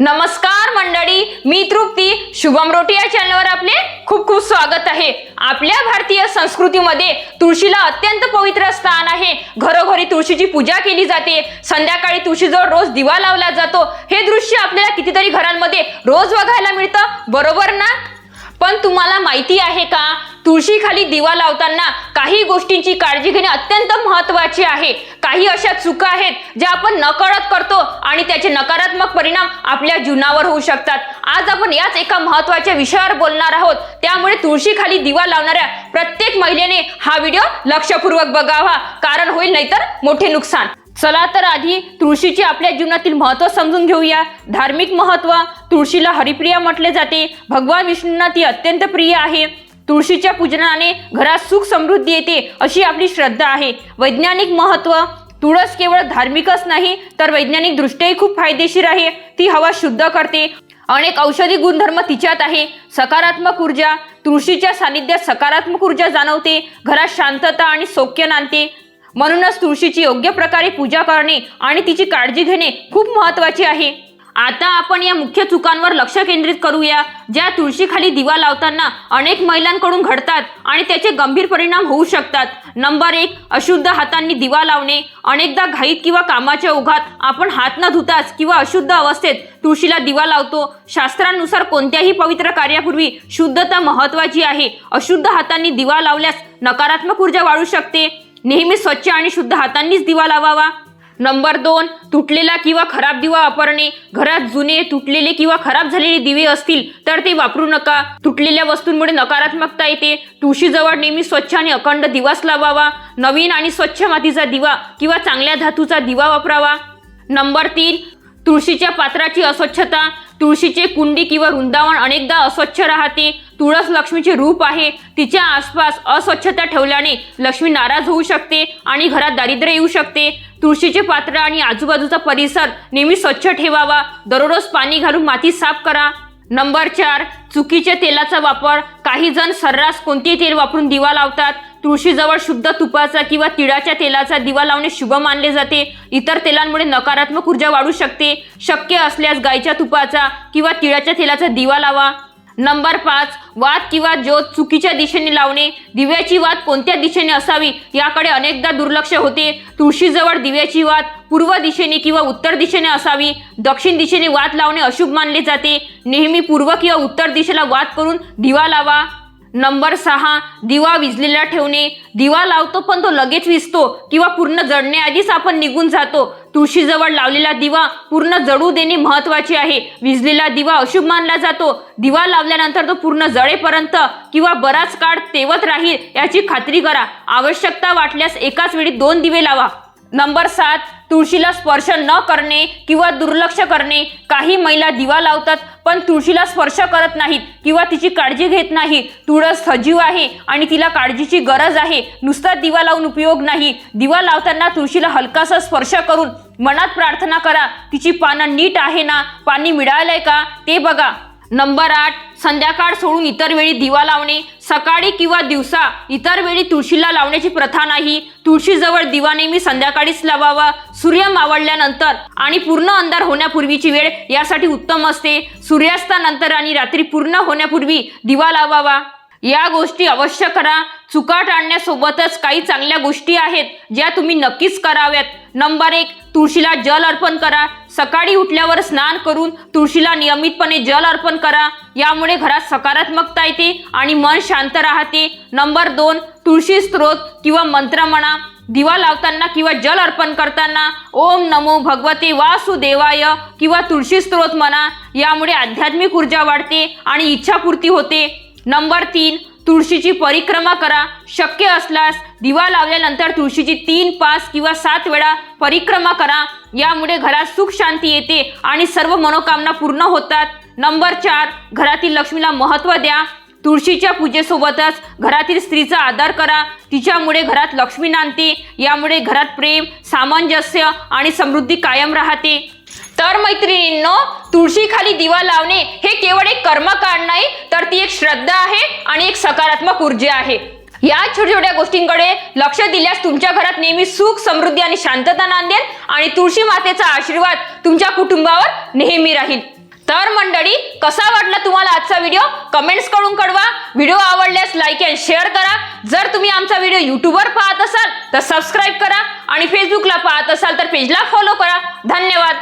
नमस्कार मंडळी मी तृप्ती. शुभम रोटी या चॅनलवर आपले खूप खूप स्वागत आहे. आपल्या भारतीय संस्कृतीमध्ये तुळशीला अत्यंत पवित्र स्थान आहे. घरोघरी तुळशीची पूजा केली जाते. संध्याकाळी तुळशीजवळ रोज दिवा लावला जातो. हे दृश्य आपल्याला कितीतरी घरांमध्ये रोज बघायला मिळतं. बरोबर ना? पण तुम्हाला माहिती आहे का? तुळशीखाली दिवा लावताना काही गोष्टींची काळजी घेणे अत्यंत महत्त्वाचे आहे. काही अशा चुका आहेत ज्या आपण नकळत करतो आणि त्याचे नकारात्मक परिणाम आपल्या जीवनावर होऊ शकतात. आज आपण याच एका महत्त्वाच्या विषयावर बोलणार आहोत. त्यामुळे तुळशीखाली दिवा लावणाऱ्या प्रत्येक महिलेने हा व्हिडिओ लक्षपूर्वक बघावा कारण होईल नाहीतर मोठे नुकसान. चला तर आधी तुळशीचे आपल्या जीवनातील महत्त्व समजून घेऊया. धार्मिक महत्त्व तुळशीला हरिप्रिया म्हटले जाते. भगवान विष्णूंना ती अत्यंत प्रिय आहे. तुळशीच्या पूजनाने घरात सुख समृद्धी येते अशी आपली श्रद्धा आहे. वैज्ञानिक महत्त्व तुळस केवळ धार्मिकच नाही तर वैज्ञानिक दृष्ट्याही खूप फायदेशीर आहे. ती हवा शुद्ध करते. अनेक औषधी गुणधर्म तिच्यात आहे. सकारात्मक ऊर्जा तुळशीच्या सानिध्यात सकारात्मक ऊर्जा जाणवते घरात शांतता आणि सौख्य नांदते. म्हणूनच तुळशीची योग्य प्रकारे पूजा करणे आणि तिची काळजी घेणे खूप महत्त्वाचे आहे. आता आपण या मुख्य चुकांवर लक्ष केंद्रित करूया ज्या तुळशीखाली दिवा लावताना अनेक महिलांकडून घडतात आणि त्याचे गंभीर परिणाम होऊ शकतात. नंबर एक अशुद्ध हातांनी दिवा लावणे. अनेकदा घाईत किंवा कामाच्या ओघात आपण हात न धुताच किंवा अशुद्ध अवस्थेत तुळशीला दिवा लावतो. शास्त्रानुसार कोणत्याही पवित्र कार्यापूर्वी शुद्धता महत्वाची आहे. अशुद्ध हातांनी दिवा लावल्यास नकारात्मक ऊर्जा वाढू शकते. नेहमी स्वच्छ आणि शुद्ध हातांनीच दिवा लावावा. नंबर दोन तुटलेला किंवा खराब दिवा वापरणे. घरात जुने तुटलेले किंवा खराब झालेले दिवे असतील तर ते वापरू नका. तुटलेल्या वस्तूंमुळे नकारात्मकता येते. तुळशीजवळ नेहमी स्वच्छ आणि अखंड दिवाच लावावा. नवीन आणि स्वच्छ मातीचा दिवा किंवा चांगल्या धातूचा दिवा वापरावा. नंबर तीन तुळशीच्या पात्राची अस्वच्छता. तुळशीचे कुंडी किंवा वृंदावन अनेकदा अस्वच्छ राहते. तुळस लक्ष्मीचे रूप आहे. तिच्या आसपास अस्वच्छता ठेवल्याने लक्ष्मी नाराज होऊ शकते आणि घरात दारिद्र्य येऊ शकते. तुळशीचे पात्र आणि आजूबाजूचा परिसर नेहमी स्वच्छ ठेवावा. दररोज पाणी घालून माती साफ करा. नंबर चार चुकीच्या तेलाचा वापर. काही जण सर्रास कोणतेही तेल वापरून दिवा लावतात. तुळशीजवळ शुद्ध तुपाचा किंवा तिळाच्या तेलाचा दिवा लावणे शुभ मानले जाते. इतर तेलांमुळे नकारात्मक ऊर्जा वाढू शकते. शक्य असल्यास गायच्या तुपाचा किंवा तिळाच्या तेलाचा दिवा लावा. नंबर पाच वाद किंवा ज्योत चुकीच्या दिशेने लावणे. दिव्याची वाद कोणत्या दिशेने असावी याकडे अनेकदा दुर्लक्ष होते. तुळशीजवळ दिव्याची वाद पूर्व दिशेने किंवा उत्तर दिशेने असावी. दक्षिण दिशेने वात लावणे अशुभ मानले जाते. नेहमी पूर्व किंवा उत्तर दिशेला वाद करून दिवा लावा. नंबर सहा दिवा विजलेला ठेवणे. दिवा लावतो पण तो लगेच विजतो किंवा पूर्ण जळण्याआधीच आपण निघून जातो. तुळशीजवळ लावलेला दिवा पूर्ण जळू देणे महत्त्वाचे आहे. विजलेला दिवा अशुभ मानला जातो. दिवा लावल्यानंतर तो पूर्ण जळेपर्यंत किंवा बराच काळ तेवत राहील याची खात्री करा. आवश्यकता वाटल्यास एकाच वेळी दोन दिवे लावा. नंबर सात तुळशीला स्पर्श न करणे किंवा दुर्लक्ष करणे काही महिला दिवा लावतात पण तुळशीला स्पर्श करत नाहीत किंवा तिची काळजी घेत नाही तुळस सजीव आहे आणि तिला काळजीची गरज आहे. नुसता दिवा लावून उपयोग नाही. दिवा लावताना तुळशीला हलकासा स्पर्श करून मनात प्रार्थना करा. तिची पानं नीट आहे ना? पाणी मिळालंय का? ते बघा. नंबर आठ संध्याकाळ सोडून इतर वेळी दिवा लावणे. सकाळी किंवा दिवसा इतर वेळी तुळशीला लावण्याची प्रथा नाही. तुळशीजवळ दिवा नेहमी संध्याकाळीच लावावा. सूर्य मावळल्यानंतर आणि पूर्ण अंधार होण्यापूर्वीची वेळ यासाठी उत्तम असते. सूर्यास्तानंतर आणि रात्री पूर्ण होण्यापूर्वी दिवा लावावा. या गोष्टी अवश्य करा. चुका टाळण्यासोबतच काही चांगल्या गोष्टी आहेत ज्या तुम्ही नक्कीच कराव्यात. नंबर एक तुळशीला जल अर्पण करा. सकाळी उठल्यावर स्नान करून तुळशीला नियमितपणे जल अर्पण करा. यामुळे घरात सकारात्मकता येते आणि मन शांत राहते. नंबर दोन तुळशी स्त्रोत किंवा मंत्र म्हणा दिवा लावताना किंवा जल अर्पण करताना ओम नमो भगवते वासुदेवाय किंवा तुळशी स्त्रोत म्हणा. यामुळे आध्यात्मिक ऊर्जा वाढते आणि इच्छापूर्ती होते. नंबर तीन तुळशीची परिक्रमा करा. शक्य असल्यास दिवा लावल्यानंतर तुळशीची तीन पाच किंवा सात वेळा परिक्रमा करा. यामुळे घरात सुख शांती येते आणि सर्व मनोकामना पूर्ण होतात. नंबर चार घरातील लक्ष्मीला महत्त्व द्या. तुळशीच्या पूजेसोबतच घरातील स्त्रीचा आदर करा. तिच्यामुळे घरात लक्ष्मी नांदते. यामुळे घरात प्रेम सामंजस्य आणि समृद्धी कायम राहते. तर मैत्रिणींनो तुळशी खाली दिवा लावणे हे केवळ एक कर्मकांड नाही तर ती एक श्रद्धा आहे आणि एक सकारात्मक ऊर्जा आहे. या छोट्या छोट्या गोष्टींकडे लक्ष दिल्यास तुमच्या घरात नेहमी सुख समृद्धी आणि शांतता नांदेल आणि तुळशी मातेचा आशीर्वाद तुमच्या कुटुंबावर नेहमी राहील. तर मंडळी कसा वाटला तुम्हाला आजचा व्हिडिओ? कमेंट्स करून कळवा. व्हिडिओ आवडल्यास लाईक अँड शेअर करा. जर तुम्ही आमचा व्हिडिओ युट्यूबवर पाहत असाल तर सबस्क्राईब करा आणि फेसबुकला पाहत असाल तर पेजला फॉलो करा. धन्यवाद.